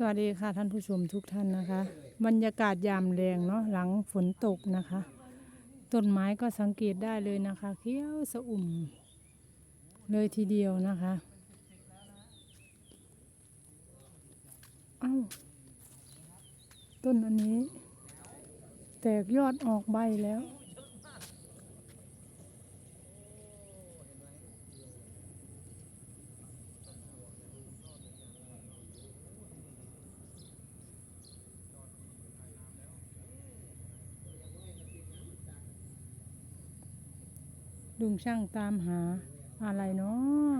สวัสดีค่ะท่านผู้ชมทุกท่านนะคะ บรรยากาศยามแรงเนาะหลังฝนตกนะคะ ต้นไม้ก็สังเกตได้เลยนะคะเขียวสะอุ่ม เลยทีเดียวนะคะเอ้าต้นอันนี้ แตกยอดออกใบแล้ว ช่างตามหาอะไรเนาะ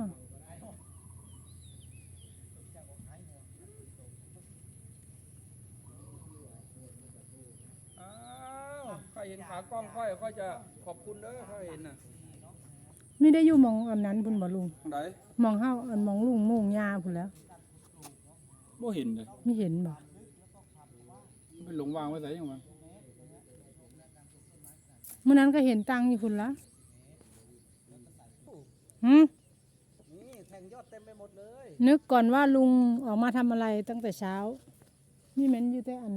อ้าวข้าเห็นขากล้องค่อยค่อยจะขอบคุณเด้อข้าเห็นน่ะไม่ได้อยู่หมองอันนั้นพุ่นบ่ลุงไหนหมองเฮาอันหมองลุงโมงยาพุ่นแล้วบ่เห็นเลยไม่เห็นบ่ไปหลงวางไว้ใส่ยังวะเมื่อนั้นก็เห็นตังอยู่พุ่นละ หืมนี่แทงยอดเต็มไปหมดเลยนึกก่อนว่าลุงออกมาทำอะไรตั้งแต่เช้า นี่เหม็นอยู่แต่อัน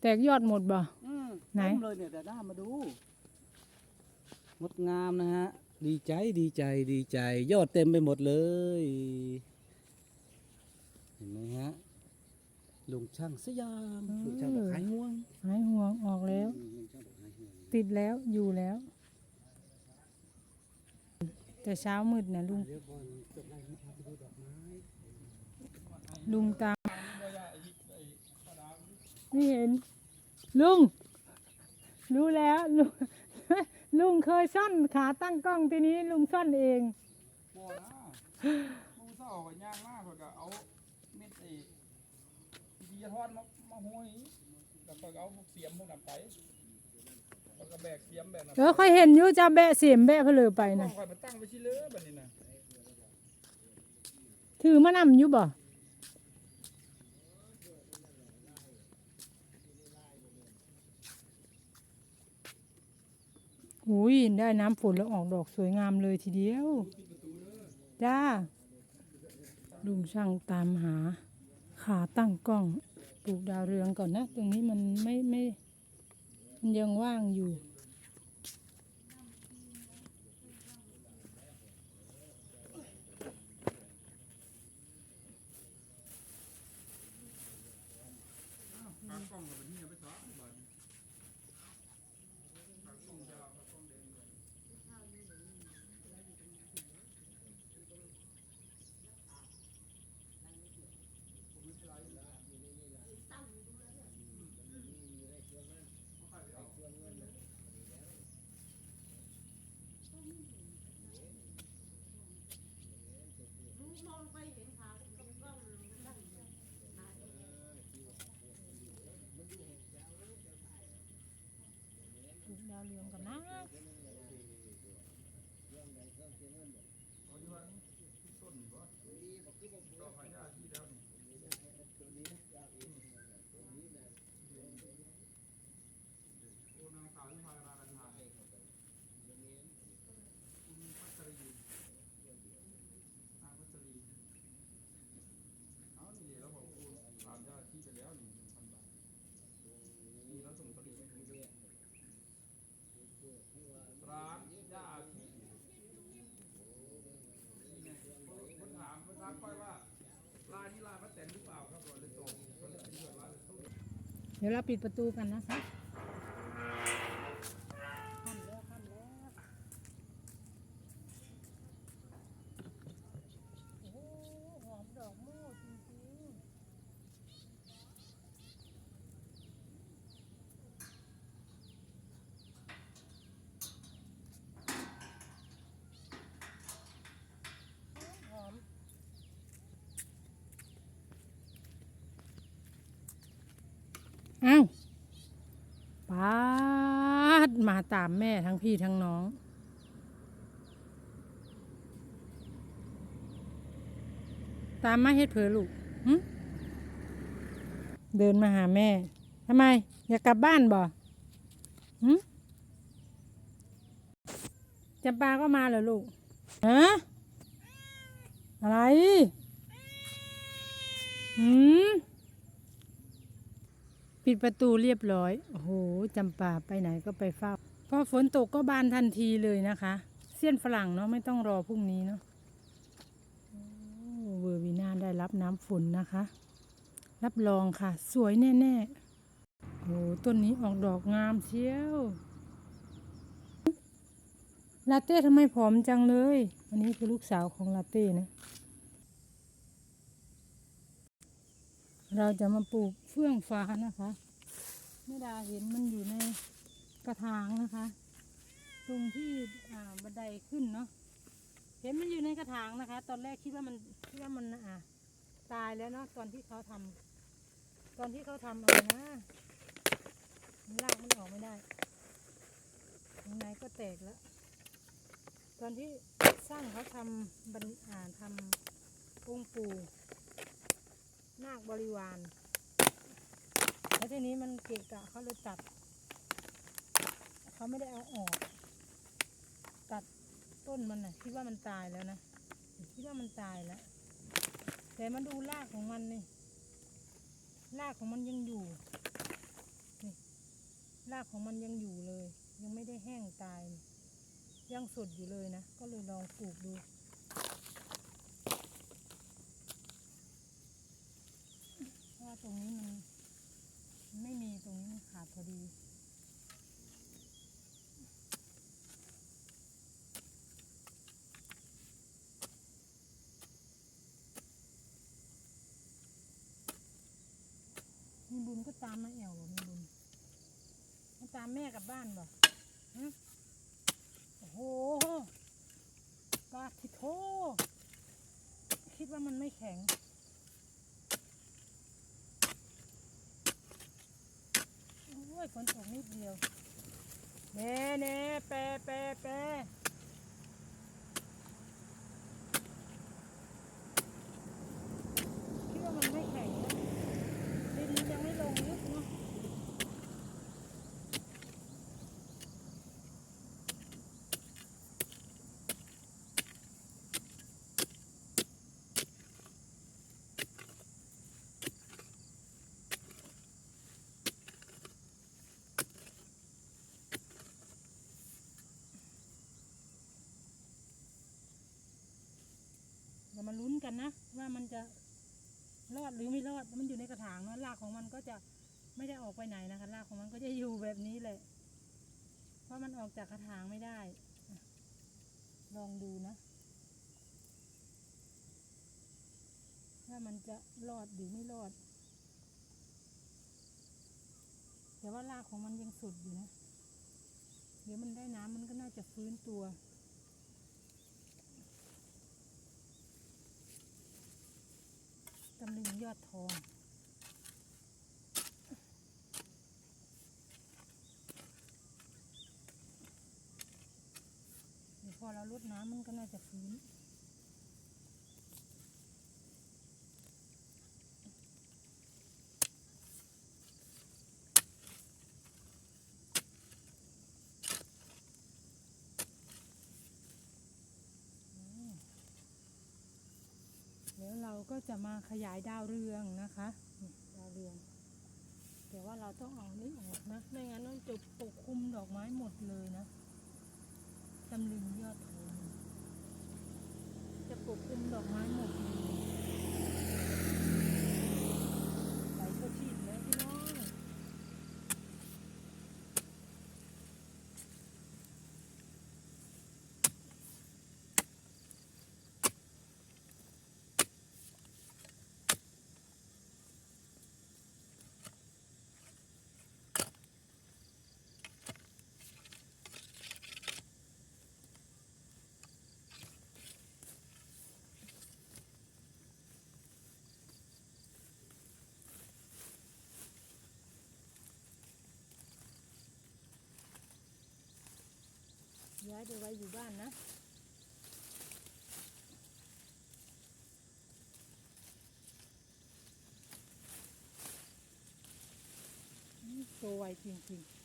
แตกยอดหมดบ่ อืมไหน เต็มเลยเนี่ยเดี๋ยวด้ามาดูงดงามนะฮะ ดีใจดีใจดีใจ ยอดเต็มไปหมดเลย เห็นไหมฮะลุงช่างสยามลุงช่างบอกหายห่วงหายห่วงออกแล้วอืมลุงช่างบอกหายห่วง ติดแล้วอยู่แล้ว แต่เช้ามืดนะลุงลุงตามไม่เห็น ลุง รู้แล้วลุงลุงเคยซ่อนขาตั้งกล้องทีนี้ลุงซ่อนเองบ่นะมูเศร้าก็ย่างมากเพิ่นก็เอาเม็ดไอ้ดีทอดมามาห้อยแล้วก็เอาเสียมพวกนั้นไป แล้วก็แบกเสียมแบกนั้นเออค่อยเห็นอยู่จะแบะเสียมแบะเพลือไปกล้อนะคอยมาตั้งไว้ที่เลือบัดนี้นะถือมานำอยู่บ่อุ้ยได้น้ำฝนแล้วออกดอกสวยงามเลยทีเดียว จ้า ลุงช่างตามหา ขาตั้งกล้องปลูกดาวเรืองก่อนนะ ตรงนี้มันไม่ไม่มัน ยังว่างอยู่ ขากล้องก็เป็นนี่เอาไปซะบัดนี้ เลูกดาวเรืองก่อนนะโอนางสาววิภารากันทาคุณพัชรีนางพัชรีเอานี่เราบอกโอนผ่านเจ้าหน้าที่ไปแล้วหนึ่งพันบาทนี่เราส่งสลิปให้คุณร้านย่าอาชีนี่ไงคนถาม ค่อยว่าร้านนี้ร้านป้าแตนหรือเปล่าครับก่อนเลยตรงก็เลยอธิบายว่าเลยต้อง เดี๋ยวเราปิดประตูกันนะคะ อ้าวปาดมาตามแม่ทั้งพี่ทั้งน้อง ตามมาเฮ็ดเผลอลูกเดินมาหาแม่ทำไม อยากกลับบ้านบ่จำปาก็มาเหรอลูกฮะอะไรหืม ปิดประตูเรียบร้อย โอ้โหจำปาไปไหนก็ไปเฝ้า พอฝนตกก็บานทันทีเลยนะคะ เสี้ยนฝรั่งเนาะไม่ต้องรอพรุ่งนี้เนาะเวอร์วีนาได้รับน้ำฝนนะคะ รับรองค่ะ สวยแน่ๆ โอ้ต้นนี้ออกดอกงามเชียว ลาเต้ทำไมผอมจังเลย อันนี้คือลูกสาวของลาเต้นะ เราจะมาปลูกเฟื่องฟ้านะคะแม่ดาเห็นมันอยู่ในกระถางนะคะ ตรงที่บันไดขึ้นเนาะเห็นมันอยู่ในกระถางนะคะ ตอนแรกคิดว่ามันคิดว่ามันอ่าตายแล้วเนาะตอนที่เขาทำตอนที่เขาทำอะไรนะรากมันออกไม่ได้ข้างในก็แตกแล้วตอนที่สร้างเขาทำบันอ่าทำองค์ปู่ นาคบริวาร แล้วทีนี้มันเกะกะเขาเลยตัด เขาไม่ได้เอาออก ตัดต้นมันนะคิดว่ามันตายแล้วนะคิดว่ามันตายแล้ว แต่มาดูรากของมันนี่รากของมันยังอยู่นี่รากของมันยังอยู่เลย ยังไม่ได้แห้งตาย ยังสดอยู่เลยนะ ก็เลยลองปลูกดู เพ ราะว่าตรงนี้มันมันไม่มีตรงนี้มันขาดพอดีมีบุญก็ตามมาแอวบ่มีบุญมาตามแม่กลับบ้านบ่ฮะโอ้โหปลาทิโท คิดว่ามันไม่แข็ง โอ้ย ฝนตกนิดเดียว แน่แน่แปรแปรแปรคิดว่ามันไม่แข็งนะดินมันยังไม่ลงลึกเนาะ เรามาลุ้นกันนะ ว่า มันจะรอดหรือไม่รอดมันอยู่ในกระถางนะรากของมันก็จะไม่ได้ออกไปไหนนะคะรากของมันก็จะอยู่แบบนี้แหละ เพราะมันออกจากกระถางไม่ได้ ลองดูนะว่ามันจะรอดหรือไม่รอด แต่ว่ารากของมันยังสุดอยู่นะ เดี๋ยวมันได้น้ำมันก็น่าจะฟื้นตัว ตำลึงยอดทองเดี๋ยวพอเราลดน้ำมันก็น่าจะฟื้น เดี๋ยวเรา ก็จะมาขยายดาวเรืองนะคะดาวเรือง แต่ว่าเราต้องเอานี้ออกนะ ไม่งั้นมันจะปกคลุมดอกไม้หมดเลยนะตำลึงยอดทองจะปกคลุมดอกไม้หมด เดี๋ยวไว้อยู่บ้านนะโตไวจริงๆ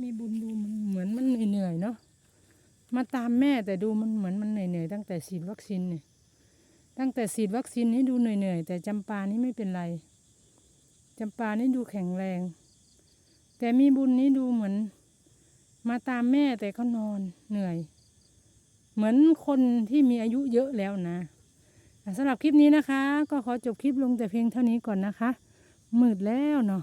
มีบุญดูม มาตามแม่แต่ดูมันเหมือนมันเหนื่อยๆตั้งแต่ฉีดวัคซีนเนี่ยตั้งแต่ฉีดวัคซีนนี่ดูเหนื่อยๆแต่จำปานี่ไม่เป็นไรจำปานี่ดูแข็งแรง แต่มีบุญนี่ดูเหมือน มาตามแม่แต่ก็นอนเหนื่อย เหมือนคนที่มีอายุเยอะแล้วนะอะสำหรับคลิปนี้นะคะ ก็ขอจบคลิปลงแต่เพียงเท่านี้ก่อนนะคะ มืดแล้วเนาะ